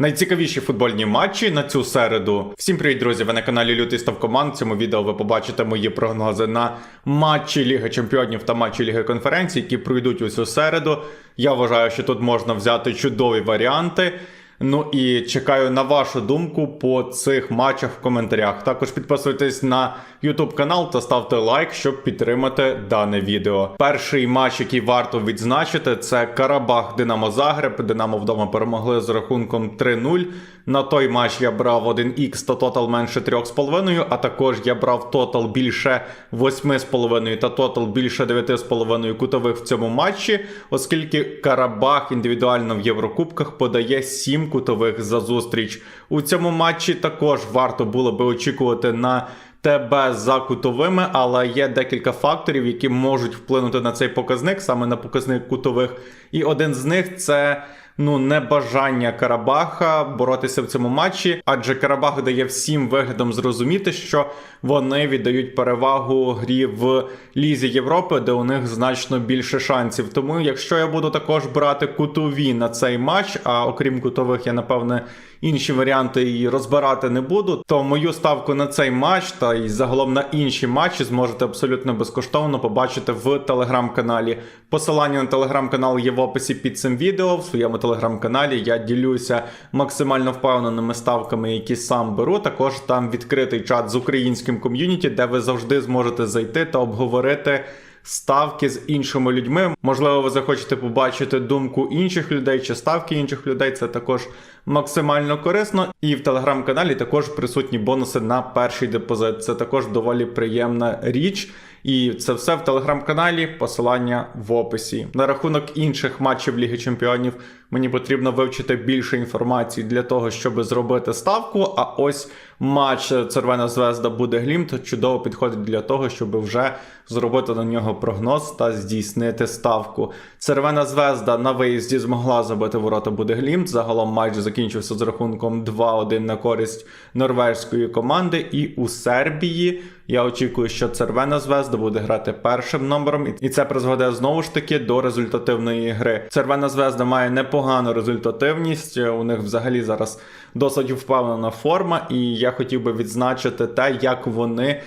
Найцікавіші футбольні матчі на цю середу. Всім привіт, друзі! Ви на каналі Лютий Став Команд. В цьому відео ви побачите мої прогнози на матчі Ліги Чемпіонів та матчі Ліги Конференцій, які пройдуть у цю середу. Я вважаю, що тут можна взяти чудові варіанти. Ну і чекаю на вашу думку по цих матчах в коментарях. Також підписуйтесь на YouTube канал та ставте лайк, щоб підтримати дане відео. Перший матч, який варто відзначити, це Карабах Динамо Загреб. Динамо вдома перемогли з рахунком 3-0. На той матч я брав 1х та тотал менше 3,5, а також я брав тотал більше 8,5 та тотал більше 9,5 кутових в цьому матчі, оскільки Карабах індивідуально в Єврокубках подає 7 кутових за зустріч. У цьому матчі також варто було би очікувати на ТБ за кутовими, але є декілька факторів, які можуть вплинути на цей показник, саме на показник кутових. І один з них це ну небажання Карабаха боротися в цьому матчі, адже Карабах дає всім виглядом зрозуміти, що вони віддають перевагу грі в Лізі Європи, де у них значно більше шансів. Тому, якщо я буду також брати кутові на цей матч, а окрім кутових, я напевне інші варіанти і розбирати не буду, то мою ставку на цей матч та й загалом на інші матчі зможете абсолютно безкоштовно побачити в телеграм-каналі. Посилання на телеграм-канал є в описі під цим відео. В своєму телеграм-каналі я ділюся максимально впевненими ставками, які сам беру. Також там відкритий чат з українським ком'юніті, де ви завжди зможете зайти та обговорити. Ставки з іншими людьми. Можливо, ви захочете побачити думку інших людей чи ставки інших людей. Це також максимально корисно. І в телеграм-каналі також присутні бонуси на перший депозит. Це також доволі приємна річ. І це все в телеграм-каналі. Посилання в описі. На рахунок інших матчів Ліги Чемпіонів мені потрібно вивчити більше інформації для того, щоб зробити ставку. А ось матч Червона Звезда буде Глімт чудово підходить для того, щоб вже зробити на нього прогноз та здійснити ставку. Червона Звезда на виїзді змогла забити ворота буде Глімт. Загалом матч закінчився з рахунком 2-1 на користь норвежської команди. І у Сербії я очікую, що Червена Звезда буде грати першим номером, і це призведе знову ж таки до результативної гри. Червена Звезда має непогану результативність. У них взагалі зараз досить впевнена форма, і я хотів би відзначити те, як вони.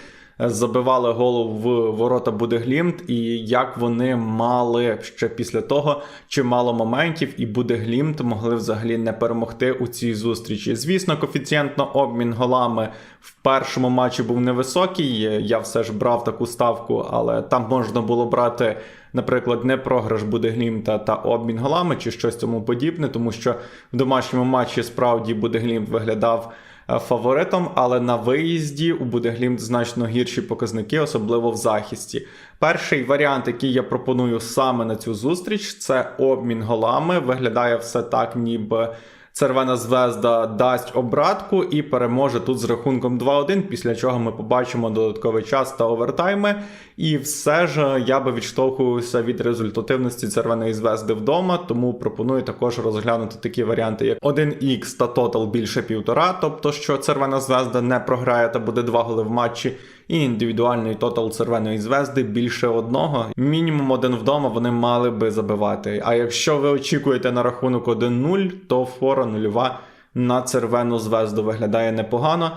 Забивали голову в ворота Будеглімт, і як вони мали ще після того чимало моментів, і Будеглімт могли взагалі не перемогти у цій зустрічі. Звісно, коефіцієнтно обмін голами в першому матчі був невисокий. Я все ж брав таку ставку, але там можна було брати. Наприклад, не програш Будеглімта та обмін голами чи щось тому подібне, тому що в домашньому матчі справді Будеглімт виглядав фаворитом, але на виїзді у Будеглімт значно гірші показники, особливо в захисті. Перший варіант, який я пропоную саме на цю зустріч, це обмін голами. Виглядає все так, ніби. Червона звезда дасть обратку і переможе тут з рахунком 2-1, після чого ми побачимо додатковий час та овертайми. І все ж я би відштовхувався від результативності червоної звезди вдома, тому пропоную також розглянути такі варіанти, як 1х та тотал більше півтора, тобто що червона звезда не програє та буде два голи в матчі. І індивідуальний тотал червоної звезди більше одного. Мінімум один вдома вони мали би забивати. А якщо ви очікуєте на рахунок 1-0, то фора нульова на червону звезду виглядає непогано.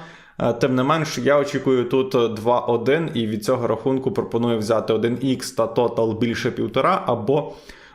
Тим не менш, я очікую тут 2-1, і від цього рахунку пропоную взяти 1х та тотал більше півтора або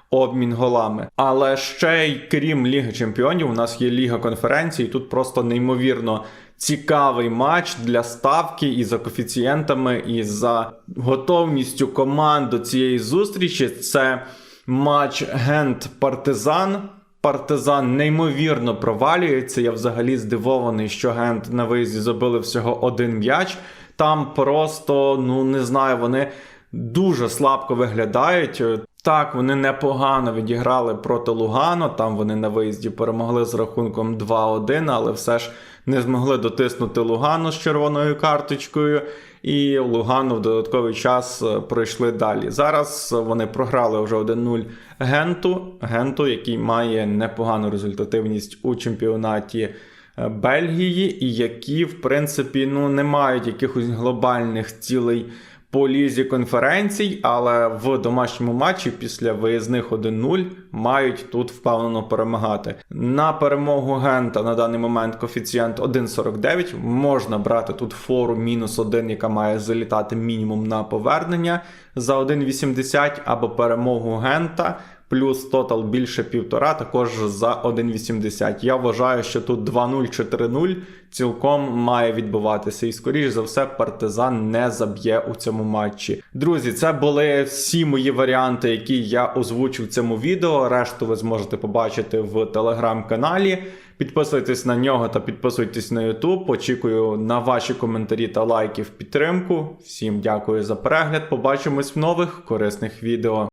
обмін голами. Але ще й крім Ліги Чемпіонів, у нас є Ліга конференцій. Тут просто неймовірно цікавий матч для ставки і за коефіцієнтами, і за готовністю команд до цієї зустрічі. Це матч Гент Партизан. Партизан неймовірно провалюється. Я взагалі здивований, що Гент на виїзді забили всього один м'яч. Там просто, ну не знаю, вони дуже слабко виглядають. Так, вони непогано відіграли проти Лугано. Там вони на виїзді перемогли з рахунком 2-1, але все ж не змогли дотиснути Лугану з червоною карточкою. І Лугану в додатковий час пройшли далі. Зараз вони програли вже 1-0 Генту, Генту, який має непогану результативність у чемпіонаті Бельгії, і які, в принципі, ну не мають якихось глобальних цілей по лізі конференцій, але в домашньому матчі після виїзних 1-0 мають тут впевнено перемагати. На перемогу Гента на даний момент коефіцієнт 1,49. Можна брати тут фору мінус 1, яка має залітати мінімум на повернення за 1,80 або перемогу Гента. Плюс тотал більше півтора, також за 1,80. Я вважаю, що тут 2-0 чи 3-0 цілком має відбуватися. І скоріш за все, партизан не заб'є у цьому матчі. Друзі, це були всі мої варіанти, які я озвучив в цьому відео. Решту ви зможете побачити в телеграм-каналі. Підписуйтесь на нього та підписуйтесь на YouTube. Очікую на ваші коментарі та лайки в підтримку. Всім дякую за перегляд. Побачимось в нових корисних відео.